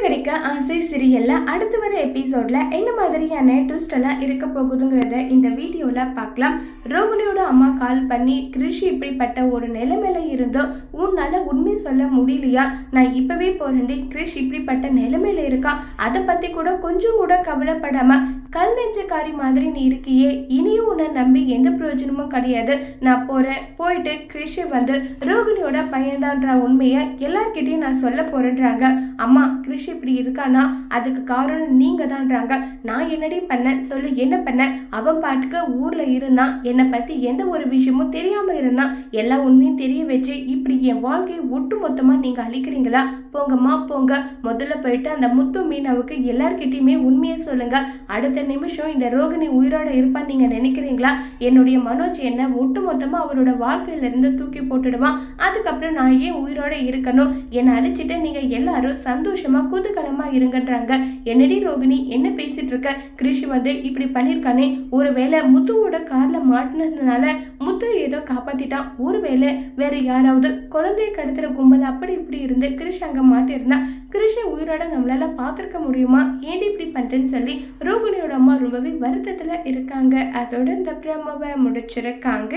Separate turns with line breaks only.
கிடைக்க ஆசை சிறியல்ல அடுத்து வர எபிசோட்ல என்ன மாதிரியான ட்விஸ்ட் எல்லாம் இருக்க போகுதுங்கிறத இந்த வீடியோல பார்க்கலாம். ரோகிணியோட அம்மா கால் பண்ணி கிருஷி இப்படிப்பட்ட ஒரு நிலைமையில இருந்தோ உன்னால உண்மை சொல்ல முடியலையா? நான் இப்பவே போறேன்டி. கிருஷ் இப்படிப்பட்ட நிலைமையில இருக்கா? அதை பத்தி கூட கொஞ்சம் கூட கவலைப்படாம கல் நெஞ்சக்காரி மாதிரி நீ இருக்கியே. இனியும் உன்னை நம்பி எந்த பிரயோஜனமும் கிடையாது. நான் போறேன். போயிட்டு கிருஷி வந்து ரோகிணியோட பையன்தான்ற உண்மையை எல்லார்கிட்டயும் நான் சொல்ல போறேன்றாங்க. அம்மா கிருஷி இப்படி இருக்கானா அதுக்கு காரணம் நீங்க தான்றாங்க நான் என்னடி பண்ணேன்? சொல்லு என்ன பண்ண அவன் பாட்டுக்கு ஊர்ல இருந்தான். என்னை பத்தி எந்த ஒரு விஷயமும் தெரியாம இருந்தான். எல்லா உண்மையும் தெரிய வச்சு இப்படி என் வாழ்க்கையை ஒட்டு மொத்தமா நீங்க அழிக்கிறீங்களா? போங்கம்மா போங்க. முதல்ல போயிட்டு அந்த முத்து மீனாவுக்கு எல்லார்கிட்டயுமே உண்மையை சொல்லுங்க. அடுத்த நிமிஷம் இந்த ரோகிணி உயிரோட இருப்பான்னு நீங்க நினைக்கிறீங்களா? என்னுடைய மனோஜ் என்ன ஒட்டு மொத்தமா அவரோட வாழ்க்கையில இருந்து தூக்கி போட்டுடுவான். அதுக்கப்புறம் நான் ஏன் உயிரோட இருக்கணும்? என்னை அழிச்சிட்டு நீங்க எல்லாரும் சந்தோஷமா குதூகலமா இருங்கன்றாங்க. என்னடி ரோகிணி என்ன பேசிட்டு இருக்க கிரிஷ் வந்து இப்படி பண்ணிருக்கானே ஒருவேளை முத்துவோட கார்ல மாட்டினதுனால முத்து ஏதோ காப்பாத்திட்டான். ஒருவேளை வேற யாராவது குழந்தைய கடத்துற கும்பல் அப்படி இப்படி இருந்து கிரிஷ் அங்க மாட்டிருந்தா கிருஷை உயிரோட நம்மளால பாத்திருக்க முடியுமா? ஏன் இப்படி பண்றேன்னு சொல்லி ரோகிணியோட அம்மா ரொம்பவே வருத்தத்துல இருக்காங்க. அதோட இந்த பிரமவை முடிச்சிருக்காங்க.